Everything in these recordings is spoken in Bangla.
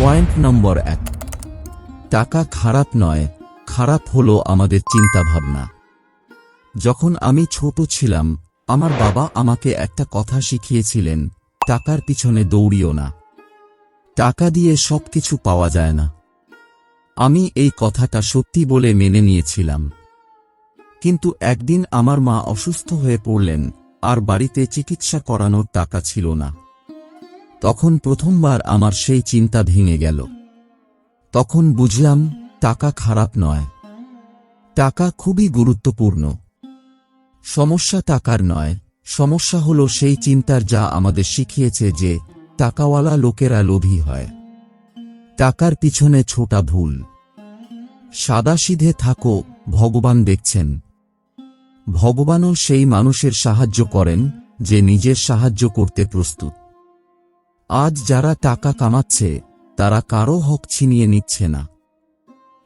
পয়েন্ট নম্বর এক। টাকা খারাপ নয়, খারাপ হলো আমাদের চিন্তাভাবনা। যখন আমি ছোট ছিলাম, আমার বাবা আমাকে একটা কথা শিখিয়েছিলেন, টাকার পিছনে দৌড়িও না। টাকা দিয়ে সব কিছু পাওয়া যায় না। আমি এই কথাটা সত্যি বলে মেনে নিয়েছিলাম। কিন্তু একদিন আমার মা অসুস্থ হয়ে পড়লেন, আর বাড়িতে চিকিৎসা করানোর টাকা ছিল না। তখন প্রথমবার আমার সেই চিন্তা ভেঙে গেল। তখন বুঝলাম, টাকা খারাপ নয়। টাকা খুবই গুরুত্বপূর্ণ। সমস্যা টাকার নয়। সমস্যা হলো সেই চিন্তার যা আমাদের শিখিয়েছে যে, টাকাওয়ালা লোকেরা লোভী হয়। টাকার পিছনে ছোটা ভুল। সাদাসিধে থাকো, ভগবান দেখছেন। ভগবানও সেই মানুষের সাহায্য করেন, যে নিজের সাহায্য করতে প্রস্তুত। আজ যারা টাকা কামাচ্ছে, তারা কারও হক ছিনিয়ে নিচ্ছে না।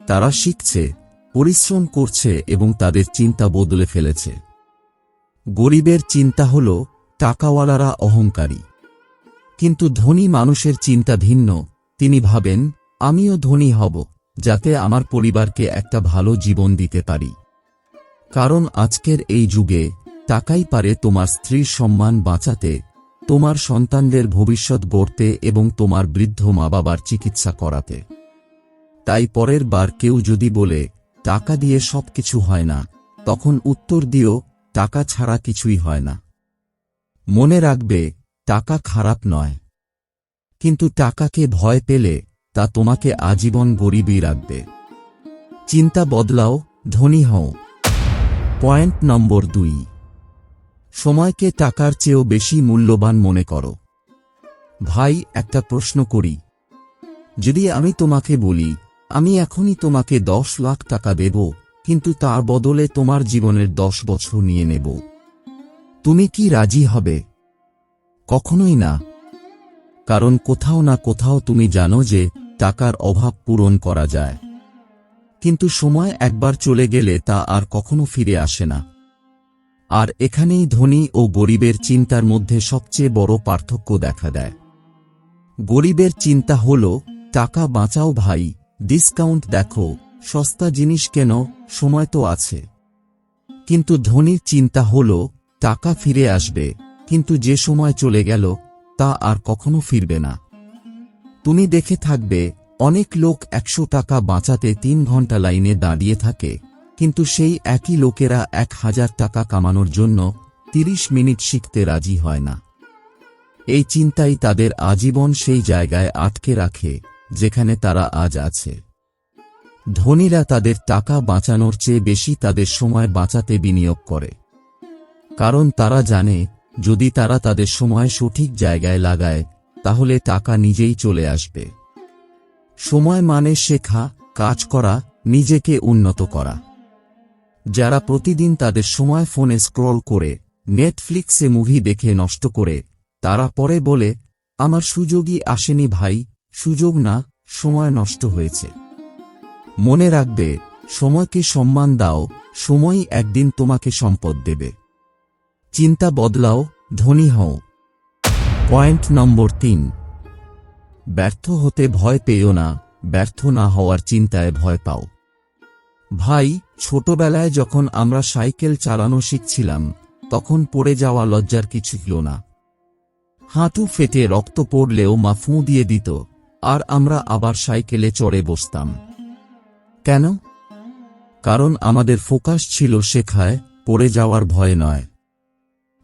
তারা শিখছে, পরিশ্রম করছে এবং তাদের চিন্তা বদলে ফেলেছে। গরিবের চিন্তা হল, টাকাওয়ালারা অহংকারী। কিন্তু ধনী মানুষের চিন্তা ভিন্ন। তিনি ভাবেন, আমিও ধনী হব, যাতে আমার পরিবারকে একটা ভালো জীবন দিতে পারি। কারণ আজকের এই যুগে টাকাই পারে তোমার স্ত্রীর সম্মান বাঁচাতে তোমার সন্তানদের ভবিষ্যৎ গড়তে এবং তোমার বৃদ্ধ মা বাবার চিকিৎসা করাতে। তাই পরের বার কেউ যদি বলে, টাকা দিয়ে সবকিছু হয় না, তখন উত্তর দিও, টাকা ছাড়া কিছুই হয় না। মনে রাখবে, টাকা খারাপ নয়। কিন্তু টাকাকে ভয় পেলে, তা তোমাকে আজীবন গরিবই রাখবে। চিন্তা বদলাও, ধনী হও। পয়েন্ট নম্বর দুই। সময়কে টাকার চেয়েও বেশি মূল্যবান মনে করো। ভাই, একটা প্রশ্ন করি। যদি আমি তোমাকে বলি, আমি এখনই তোমাকে দশ লাখ টাকা দেব, কিন্তু তার বদলে তোমার জীবনের দশ বছর নিয়ে নেব। তুমি কি রাজি হবে? কখনোই না। কারণ কোথাও না কোথাও তুমি জানো যে, টাকার অভাব পূরণ করা যায়। কিন্তু সময় একবার চলে গেলে তা আর কখনো ফিরে আসে না। আর এখানেই ধনী ও গরিবের চিন্তার মধ্যে সবচেয়ে বড় পার্থক্য দেখা দেয়। গরিবের চিন্তা হল, টাকা বাঁচাও ভাই, ডিসকাউন্ট দেখো, সস্তা জিনিস কেন, সময় তো আছে। কিন্তু ধনীর চিন্তা হল, টাকা ফিরে আসবে, কিন্তু যে সময় চলে গেল, তা আর কখনো ফিরবে না। তুমি দেখে থাকবে, অনেক লোক একশো টাকা বাঁচাতে তিন ঘণ্টা লাইনে দাঁড়িয়ে থাকে কিন্তু সেই একই লোকেরা এক হাজার টাকা কামানোর জন্য তিরিশ মিনিট শিখতে রাজি হয় না। এই চিন্তাই তাদের আজীবন সেই জায়গায় আটকে রাখে, যেখানে তারা আজ আছে। ধনীরা তাদের টাকা বাঁচানোর চেয়ে বেশি তাদের সময় বাঁচাতে বিনিয়োগ করে। কারণ তারা জানে, যদি তারা তাদের সময় সঠিক জায়গায় লাগায়, তাহলে টাকা নিজেই চলে আসবে। সময় মানে শেখা, কাজ করা, নিজেকে উন্নত করা। যারা প্রতিদিন তাদের সময় ফোনে স্ক্রল করে, নেটফ্লিক্সে মুভি দেখে নষ্ট করে, তারা পরে বলে, আমার সুযোগই আসেনি ভাই, সুযোগ না, সময় নষ্ট হয়েছে। মনে রাখবে, সময়কে সম্মান দাও, সময়ই একদিন তোমাকে সম্পদ দেবে। চিন্তা বদলাও, ধনী হও। পয়েন্ট নম্বর তিন। ব্যর্থ হতে ভয় পেও না, ব্যর্থ না হওয়ার চিন্তায় ভয় পাও। ভাই, ছোটবেলায় যখন আমরা সাইকেল চালানো শিখছিলাম, তখন পড়ে যাওয়া লজ্জার কিছু ছিল না। হাঁটু ফেটে রক্ত পড়লেও মা ফুঁ দিয়ে দিত, আর আমরা আবার সাইকেলে চড়ে বসতাম। কেন? কারণ আমাদের ফোকাস ছিল শেখায়, পড়ে যাওয়ার ভয় নয়।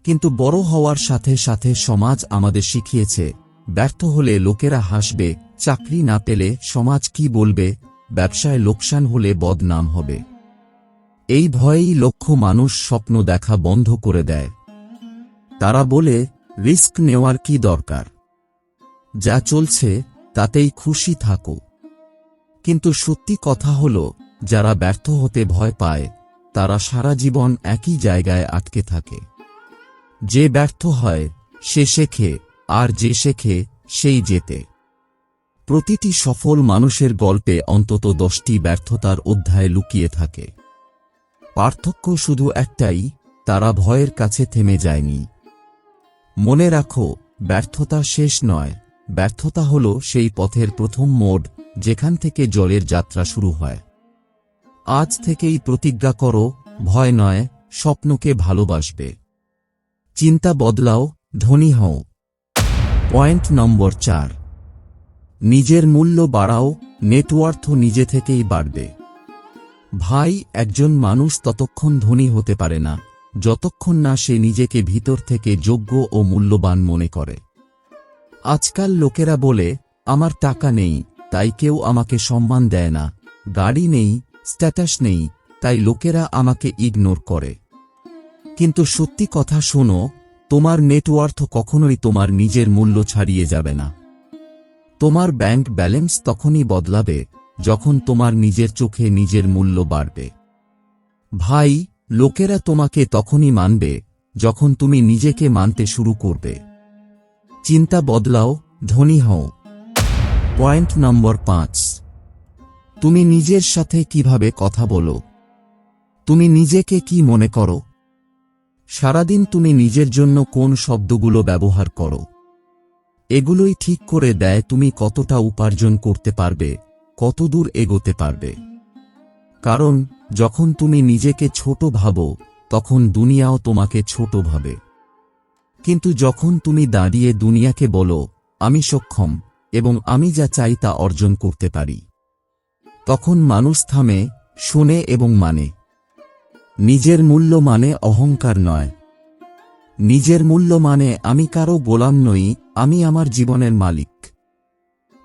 কিন্তু বড় হওয়ার সাথে সাথে সমাজ আমাদের শিখিয়েছে, ব্যর্থ হলে লোকেরা হাসবে, চাকরি না পেলে সমাজ কি বলবে ব্যবসায় লোকসান হলে বদনাম হবে। এই ভয়েই লক্ষ মানুষ স্বপ্ন দেখা বন্ধ করে দেয়। তারা বলে, রিস্ক নেওয়ার কি দরকার? যা চলছে, তাতেই খুশি থাকো। কিন্তু সত্যি কথা হল, যারা ব্যর্থ হতে ভয় পায়, তারা সারা জীবন একই জায়গায় আটকে থাকে। যে ব্যর্থ হয়, সে শেখে, আর যে শেখে, সেই যেতে প্রতিটি সফল মানুষের গল্পে অন্তত দশটি ব্যর্থতার অধ্যায় লুকিয়ে থাকে। পার্থক্য শুধু একটাই, তারা ভয়ের কাছে থেমে যায়নি। মনে রাখো, ব্যর্থতা শেষ নয়, ব্যর্থতা হল সেই পথের প্রথম মোড়, যেখান থেকে জলের যাত্রা শুরু হয়। আজ থেকেই প্রতিজ্ঞা করো, ভয় নয়, স্বপ্নকে ভালোবাসবে। চিন্তা বদলাও, ধনী হও। পয়েন্ট নম্বর চার। নিজের মূল্য বাড়াও, নেটওয়ার্থ নিজে থেকেই বাড়বে। ভাই, একজন মানুষ ততক্ষণ ধনী হতে পারে না, যতক্ষণ না সে নিজেকে ভিতর থেকে যোগ্য ও মূল্যবান মনে করে। আজকাল লোকেরা বলে, আমার টাকা নেই, তাই কেউ আমাকে সম্মান দেয় না, গাড়ি নেই, স্ট্যাটাস নেই, তাই লোকেরা আমাকে ইগনোর করে। কিন্তু সত্যি কথা শোনো, তোমার নেটওয়ার্থ কখনোই তোমার নিজের মূল্য ছাড়িয়ে যাবে না। তোমার ব্যাংক ব্যালেন্স তখনই বদলাবে, যখন তোমার নিজের চোখে নিজের মূল্য বাড়বে। ভাই, লোকেরা তোমাকে তখনই মানবে, যখন তুমি নিজেকে মানতে শুরু করবে। চিন্তা বদলাও, ধনী হও। পয়েন্ট নম্বর পাঁচ। তুমি নিজের সাথে কীভাবে কথা বলো? তুমি নিজেকে কি মনে করো? সারাদিন তুমি নিজের জন্য কোন শব্দগুলো ব্যবহার করো? এগুলোই ঠিক করে দেয় তুমি কতটা উপার্জন করতে পারবে, কতদূর এগোতে পারবে। কারণ, যখন তুমি নিজেকে ছোট ভাবো, তখন দুনিয়াও তোমাকে ছোট ভাবে। কিন্তু যখন তুমি দাঁড়িয়ে দুনিয়াকে বলো, আমি সক্ষম এবং আমি যা চাই তা অর্জন করতে পারি, তখন মানুষ থামে, শুনে এবং মানে। নিজের মূল্য মানে অহংকার নয়। নিজের মূল্য মানে আমি কারও গোলাম নই, আমি আমার জীবনের মালিক।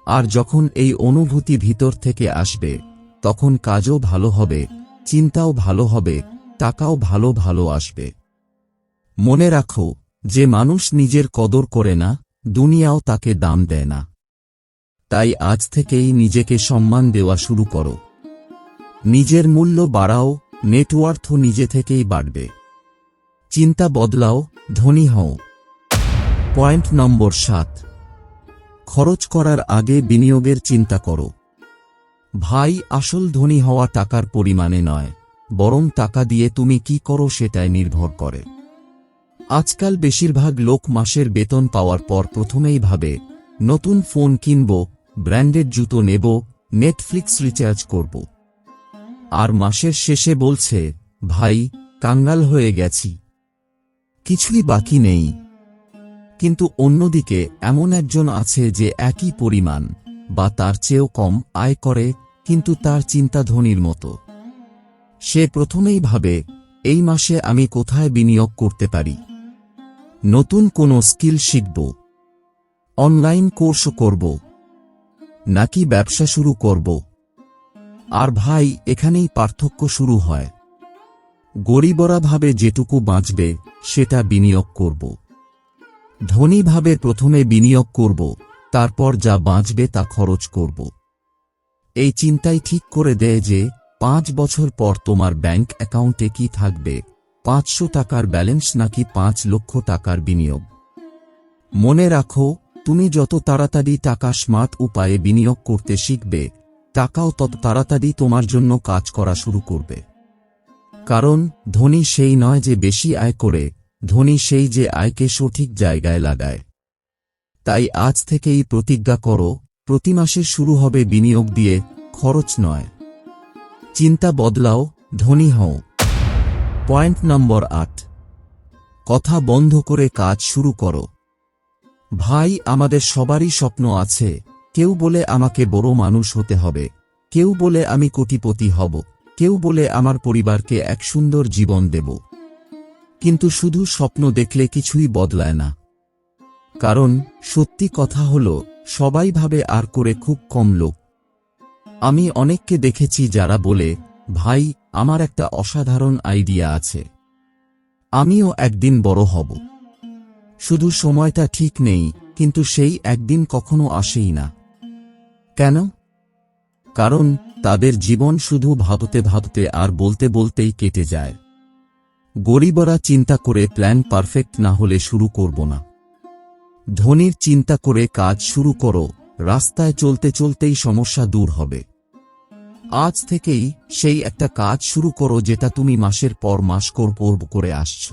আর যখন এই অনুভূতি ভিতর থেকে আসবে, তখন কাজও ভালো হবে, চিন্তাও ভালো হবে, টাকাও ভালো ভালো আসবে। মনে রাখো, যে মানুষ নিজের কদর করে না, দুনিয়াও তাকে দাম দেয় না। তাই আজ থেকেই নিজেকে সম্মান দেওয়া শুরু করো। নিজের মূল্য বাড়াও নেটওয়ার্থ নিজে থেকেই বাড়বে। চিন্তা বদলাও, ধনী হও। পয়েন্ট নম্বর সাত। খরচ করার আগে বিনিয়োগের চিন্তা করো। ভাই, আসল ধনী হওয়া টাকার পরিমাণে নয়, বরং টাকা দিয়ে তুমি কি করো সেটাই নির্ভর করে। আজকাল বেশিরভাগ লোক মাসের বেতন পাওয়ার পর প্রথমেই ভাবে, নতুন ফোন কিনব, ব্র্যান্ডেড জুতো নেব, নেটফ্লিক্স রিচার্জ করব। আর মাসের শেষে বলছে, ভাই, কাঙ্গাল হয়ে গেছি। কিছুই বাকি নেই। কিন্তু অন্যদিকে এমন একজন আছে যে একই পরিমাণ, বা তার চেয়েও কম আয় করে, কিন্তু তার চিন্তা ধনির মতো। সে প্রথমেই ভাবে, এই মাসে আমি কোথায় বিনিয়োগ করতে পারি? নতুন কোনো স্কিল শিখব? অনলাইন কোর্স করব? নাকি ব্যবসা শুরু করব? আর ভাই, এখানেই পার্থক্য শুরু হয়। গরিবরা ভাবে যেটুকু বাঁচবে, সেটা বিনিয়োগ করব। ধনী ভাবে প্রথমে বিনিয়োগ করব, তারপর যা বাঁচবে তা খরচ করব। এই চিন্তাই ঠিক করে দেয় যে, পাঁচ বছর পর তোমার ব্যাংক অ্যাকাউন্টে কি থাকবে, পাঁচশো টাকার ব্যালেন্স নাকি পাঁচ লক্ষ টাকার বিনিয়োগ। মনে রাখো, তুমি যত তাড়াতাড়ি টাকা স্মার্ট উপায়ে বিনিয়োগ করতে শিখবে, টাকাও তত তাড়াতাড়ি তোমার জন্য কাজ করা শুরু করবে। কারণ ধনী সেই নয় যে বেশি আয় করে, ধনী সেই যে আয়কে সঠিক জায়গায় লাগায়। তাই আজ থেকেই প্রতিজ্ঞা করো, প্রতি মাসে শুরু হবে বিনিয়োগ দিয়ে, খরচ নয়। চিন্তা বদলাও, ধনী হও। পয়েন্ট নম্বর আট। কথা বন্ধ করে কাজ শুরু করো। ভাই, আমাদের সবারই স্বপ্ন আছে। কেউ বলে আমাকে বড় মানুষ হতে হবে। কেউ বলে আমি কোটিপতি হব। কেউ বলে আমার পরিবারকে এক সুন্দর জীবন দেব। কিন্তু শুধু স্বপ্ন দেখলে কিছুই বদলায় না। কারণ সত্যি কথা হল, সবাই ভাবে আর করে খুব কম লোক। আমি অনেককে দেখেছি যারা বলে, ভাই, আমার একটা অসাধারণ আইডিয়া আছে। আমিও একদিন বড় হব। শুধু সময়টা ঠিক নেই, কিন্তু সেই একদিন কখনো আসেই না। কেন? কারণ তাদের জীবন শুধু ভাবতে ভাবতে আর বলতে বলতেই কেটে যায়। গরিবরা চিন্তা করে প্ল্যান পারফেক্ট না হলে শুরু করব না। ধনির চিন্তা করে কাজ শুরু করো, রাস্তায় চলতে চলতেই সমস্যা দূর হবে। আজ থেকেই সেই একটা কাজ শুরু করো যেটা তুমি মাসের পর মাস করব করে আসছ।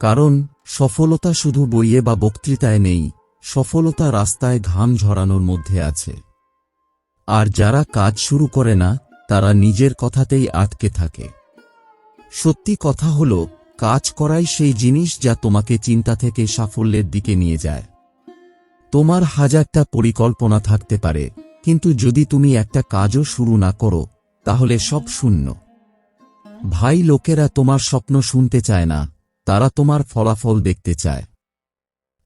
কারণ সফলতা শুধু বইয়ে বা বক্তৃতায় নেই, সফলতা রাস্তায় ঘাম ঝরানোর মধ্যে আছে। আর যারা কাজ শুরু করে না, তারা নিজের কথাতেই আটকে থাকে। সত্যি কথা হল, কাজ করাই সেই জিনিস যা তোমাকে চিন্তা থেকে সাফল্যের দিকে নিয়ে যায়। তোমার হাজারটা পরিকল্পনা থাকতে পারে, কিন্তু যদি তুমি একটা কাজও শুরু না করো, তাহলে সব শূন্য। ভাই লোকেরা তোমার স্বপ্ন শুনতে চায় না, তারা তোমার ফলাফল দেখতে চায়।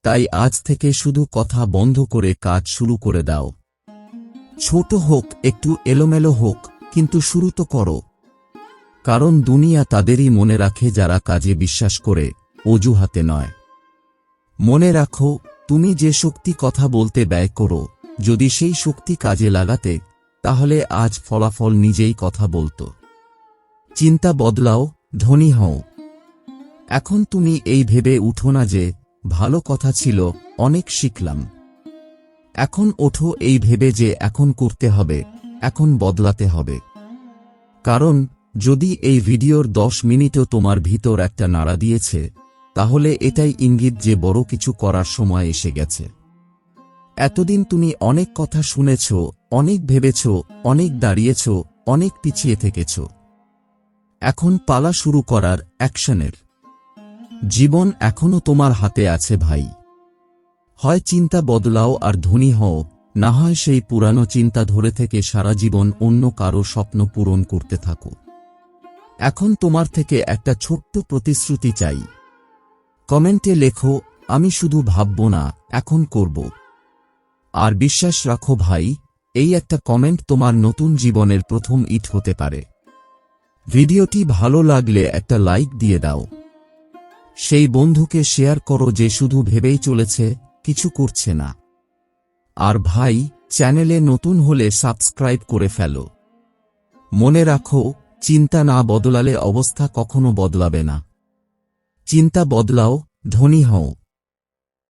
তাই আজ থেকে শুধু কথা বন্ধ করে কাজ শুরু করে দাও। ছোট হোক, একটু এলোমেলো হোক, কিন্তু শুরু তো করো। কারণ দুনিয়া তাদেরই মনে রাখে যারা কাজে বিশ্বাস করে, অজুহাতে নয়। মনে রাখো, তুমি যে শক্তি কথা বলতে ব্যয় করো, যদি সেই শক্তি কাজে লাগাতে, তাহলে আজ ফলাফল নিজেই কথা বলতো। চিন্তা বদলাও, ধনী হও। এখন তুমি এই ভেবে উঠো না যে, ভালো কথা ছিল, অনেক শিখলাম। এখন ওঠো এই ভেবে যে এখন করতে হবে, এখন বদলাতে হবে। কারণ, যদি এই ভিডিওর দশ মিনিটও তোমার ভিতর একটা নাড়া দিয়েছে, তাহলে এটাই ইঙ্গিত যে বড় কিছু করার সময় এসে গেছে। এতদিন তুমি অনেক কথা শুনেছ, অনেক ভেবেছ, অনেক দাঁড়িয়েছ, অনেক পিছিয়ে থেকেছ। এখন পালা শুরু করার অ্যাকশনের। জীবন এখনও তোমার হাতে আছে ভাই। হয় চিন্তা বদলাও আর ধনী হও, না হয় সেই পুরানো চিন্তা ধরে থেকে সারা জীবন অন্য কারও স্বপ্ন পূরণ করতে থাকো। এখন তোমার থেকে একটা ছোট্ট প্রতিশ্রুতি চাই। কমেন্টে লেখো, আমি শুধু ভাবব না, এখন করব। আর বিশ্বাস রাখো ভাই, এই একটা কমেন্ট তোমার নতুন জীবনের প্রথম ইট হতে পারে। ভিডিওটি ভালো লাগলে একটা লাইক দিয়ে দাও। সেই বন্ধুকে শেয়ার করো যে শুধু ভেবেই চলেছে কিছু করছে না। আর ভাই, চ্যানেলে নতুন হলে সাবস্ক্রাইব করে ফেলো। মনে রাখো, চিন্তা না বদলালে অবস্থা কখনো বদলাবে না। চিন্তা বদলাও, ধনী হও।